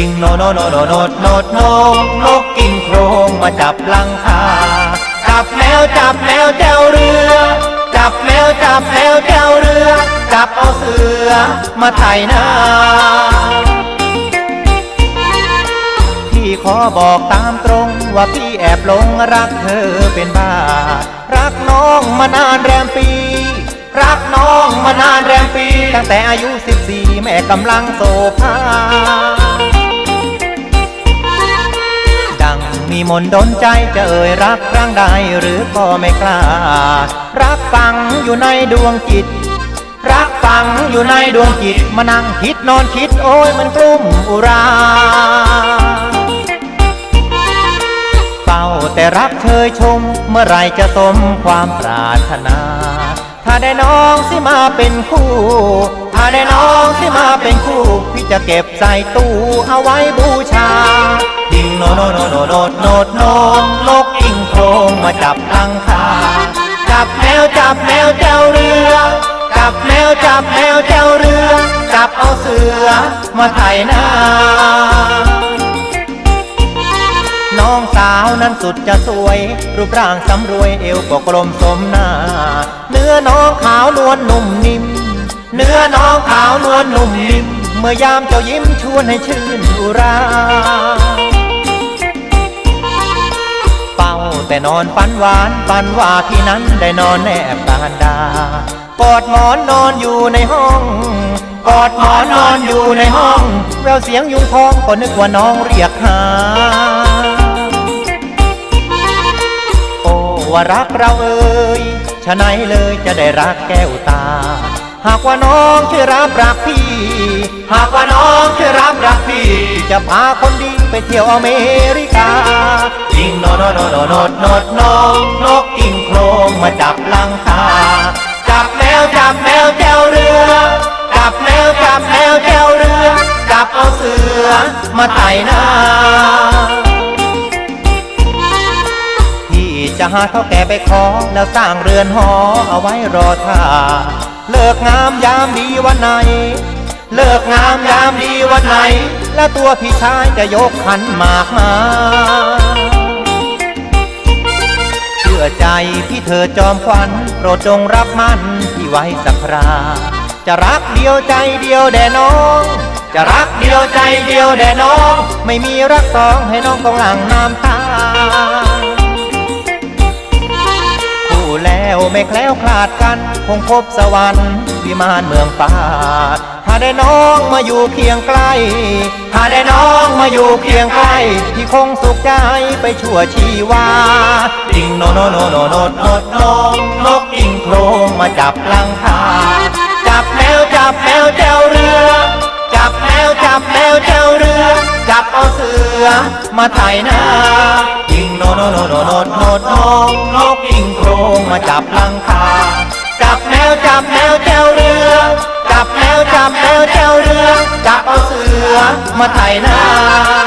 กิ่งโนโนโนโนโนดโนดโนนกกิ่งโครงมาจับลังคาจับแมวจับแมวแจวเรือ จับแมวจับแมวแจวเรือ จับเอาเสือมาไถนาพี่ขอบอกตามตรงว่าพี่แอบหลงรักเธอเป็นบ้า รักน้องมานานแรมปี รักน้องมานานแรมปี ตั้งแต่อายุ 14 แม่กำลังโสภา มีมนต์ดนใจจะเอ่ยรักครั้งใดหรือก็ไม่กล้า รักฝังอยู่ในดวงจิต รักฝังอยู่ในดวงจิตมานั่งคิดนอนคิดโอ้ยมันกลุ้มอุราเฝ้าแต่รักเชยชม เมื่อไรจะสมความปรารถนา ถ้าได้น้องสิมาเป็นคู่ ถ้าได้น้องสิมาเป็นคู่ พี่จะเก็บใส่ตู้เอาไว้บูชา โนโนโนโนโนดโนโนนกกิ่งโครงมาจับลังคาจับแมวจับแมวเจ้าเรือจับแมวจับแมวเจ้าเรือจับเอาเสือมาไถนาน้องสาวนั้นสุดจะสวย รูปร่างสำรวยเอวก็กลมสมหน้า เนื้อน้องขาวนวลนุ่มนิ่ม เนื้อน้องขาวนวลนุ่มนิ่ม เมื่อยามเจ้ายิ้มชวนให้ชื่นอุรา นอนฝันหวานฝันว่าที่นั้นได้นอนแนบกานดากอดหมอนนอนอยู่ในห้อง กอดหมอนนอนอยู่ในห้องแววเสียงยุงทองก็นึกว่าน้องเรียกหา โอ้ว่ารักเราเอ่ยฉะไหนเลยจะได้รักแก้วตา หากว่าน้องช่วยรับรักพี่ หากว่าน้องช่วยรับรักพี่ จะพาคนดีไปเที่ยวอเมริกา จิงโนโนโนโนโนดโนดโนนกกิ่งโครงมาจับลังคาจับแมวจับแมวแจวเรือจับแมวจับแมวแจวเรือจับเอาเสือมาไต่นาพี่จะหาเท่าแก่ไปขอแล้วสร้างเรือนหอเอาไว้รอท่าเลิกงามยามดีวันไหน เลิกงามยามดีวันไหน และตัวพี่ชายจะยกขันหมากมา อใจพี่เธอจอมขวัญโปรดจงรับมันที่ไว้สักครา จะรักเดียวใจเดียวแด่น้อง จะรักเดียวใจเดียวแด่น้อง ไม่มีรักสองให้น้องต้องหลั่งน้ำตาคู่แล้วไม่แคล้วคลาดกัน คงพบสวรรค์วิมานเมืองฟ้า ถ้าได้น้องมาอยู่เคียงใกล้ ถ้าได้น้องมาอยู่เคียงใกล้ ที่คงสุขใจไปชั่วชีวาดิ่งโนโนโนโนโนโนโนนกกิ่งโครงมาจับลังคาจับแมวจับแมวแจวเรือ จับแมวจับแมวแจวเรือ จับเอาเสือมาไถนายิงโนโนโนโนโนโนโนนกยิงโครงมาจับลังคาจับแมวจับแมวเจับแมวจับแมวแจวเรือ มาไถนา